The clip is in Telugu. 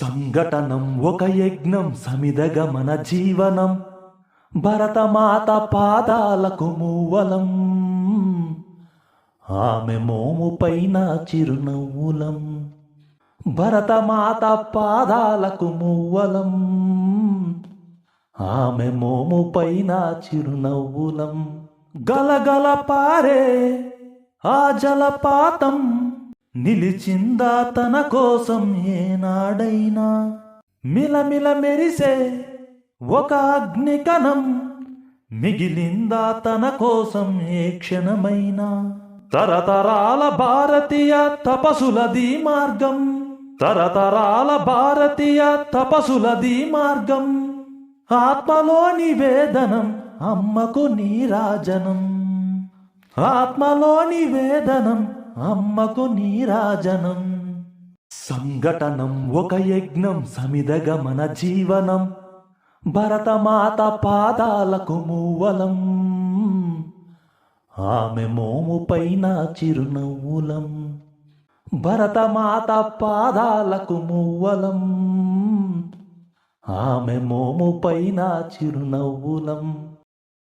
సంఘటనం ఒక యజ్ఞం సమిదగమన జీవనం. భరతమాత పాదాలకు మూవలం. ఆమె మోము పైన చిరునవ్వులం. భరతమాత పాదాలకు మూవలం. ఆమె మోము పైన చిరునవ్వులం. గలగల పారే ఆ జలపాతం. నిలిచిందా తన కోసం ఏనాడైనా? మిలమిల మెరిసే ఒక అగ్నికణం మిగిలిందా తన కోసం ఏ క్షణమైనా? తరతరాల భారతీయ తపసులది మార్గం తరతరాల భారతీయ తపసులది మార్గం ఆత్మలోని వేదనం అమ్మకు నీరాజనం. ఆత్మలోని వేదనం అమ్మకు నీరాజనం. సంఘటనం ఒక యజ్ఞం సమిదగమన జీవనం. భరతమాత పాదాలకు మూవలం. ఆమె మోము పైన చిరునవ్వులం. భరతమాత పాదాలకు మూవలం. ఆమె మోము పైన చిరునవ్వులం.